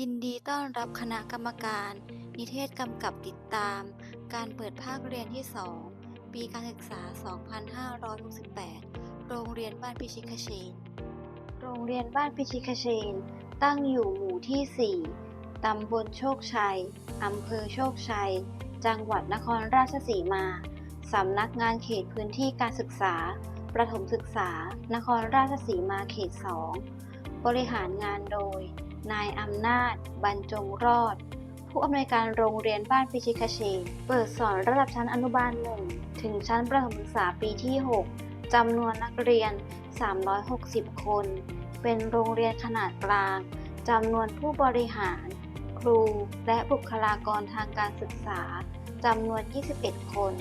ยินดีต้อนรับคณะกรรมการ นิเทศกำกับติดตาม การเปิดภาคเรียนที่ 2 ปีการศึกษา 2568 โรงเรียนบ้านพิชิตเชน โรงเรียนบ้านพิชิตเชน ตั้งอยู่หมู่ที่ 4 ตำบลโชคชัย อำเภอโชคชัย จังหวัดนครราชสีมา สำนักงานเขตพื้นที่การศึกษา ประถมศึกษา นครราชสีมาเขต 2 บริหารงานโดย นายอำนาจ บรรจงรอด ผู้อำนวยการโรงเรียนบ้านพิชิตเชนเปิดสอนระดับชั้นอนุบาลหนึ่งถึงชั้นประถมศึกษาปีที่ 6จำนวนนักเรียน 360 คน เป็นโรงเรียนขนาดกลางจำนวนผู้บริหาร ครู และบุคลากรทางการศึกษาจำนวน 21 คน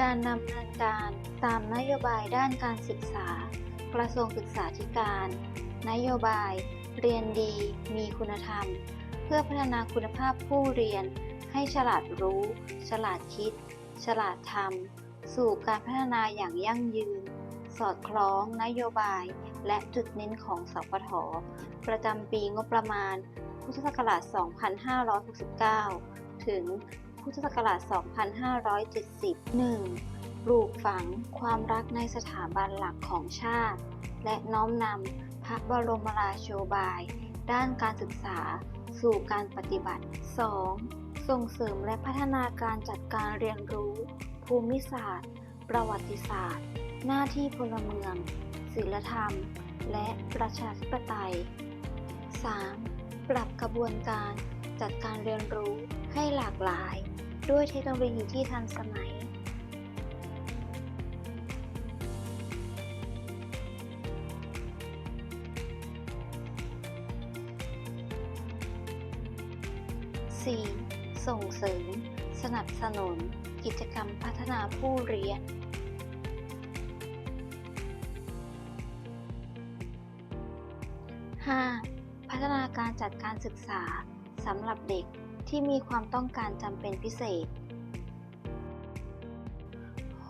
การดำเนินการตามนโยบายด้านการศึกษา กระทรวงศึกษาธิการ นโยบาย เรียนดี มีคุณธรรม เพื่อพัฒนาคุณภาพผู้เรียน ให้ฉลาดรู้ ฉลาดคิด ฉลาดทำสู่การพัฒนาอย่างยั่งยืน สอดคล้องนโยบาย และจุดเน้นของสปทประจำปีงบประมาณ พุทธศักราช 2569 ถึงพุทธศักราช 2570 1. ปลูกฝังความรักในสถาบันหลักของชาติ และน้อมนำพระบรมราโชบาย ด้านการศึกษาสู่การปฏิบัติ 2. ส่งเสริมและพัฒนาการจัดการเรียนรู้ ภูมิศาสตร์ ประวัติศาสตร์ หน้าที่พลเมือง ศิลธรรม และประชาธิปไตย 3. ปรับกระบวนการจัดการเรียนรู้ให้หลากหลาย ด้วยเทคโนโลยีที่ทันสมัย 4. ส่งเสริม สนับสนุน กิจกรรมพัฒนาผู้เรียน 5. พัฒนาการจัดการศึกษาสำหรับเด็กที่มีความต้องการจำเป็นพิเศษ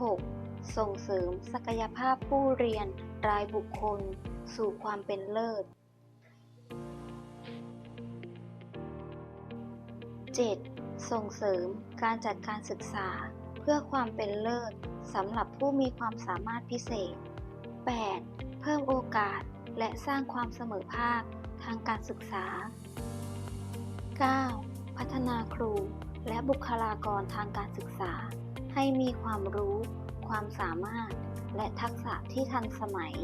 6. ส่งเสริมศักยภาพผู้เรียนรายบุคคล สู่ความเป็นเลิศ 7. ส่งเสริมการจัดการศึกษา เพื่อความเป็นเลิศสำหรับผู้มีความสามารถพิเศษ 8. เพิ่มโอกาสและสร้างความเสมอภาคทางการศึกษา 9. พัฒนาครูและบุคลากรทางการศึกษา ให้มีความรู้ ความสามารถ และทักษะที่ทันสมัย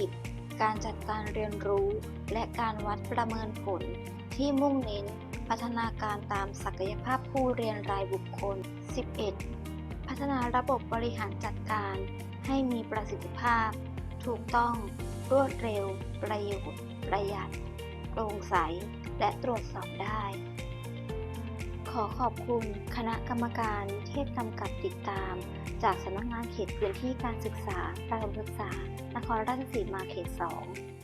10. การจัดการเรียนรู้ และการวัดประเมินผล ที่มุ่งเน้น พัฒนาการตามศักยภาพผู้เรียนรายบุคคล 11. พัฒนาระบบบริหารจัดการ ให้มีประสิทธิภาพ ถูกต้อง รวดเร็ว ประโยชน์ ประหยัด โปร่งใส และตรวจสอบได้ ขอขอบคุณคณะกรรมการเทศกำกับติดตาม จากสำนักงานเขตพื้นที่การศึกษาประถมศึกษา นครราชสีมาเขต 2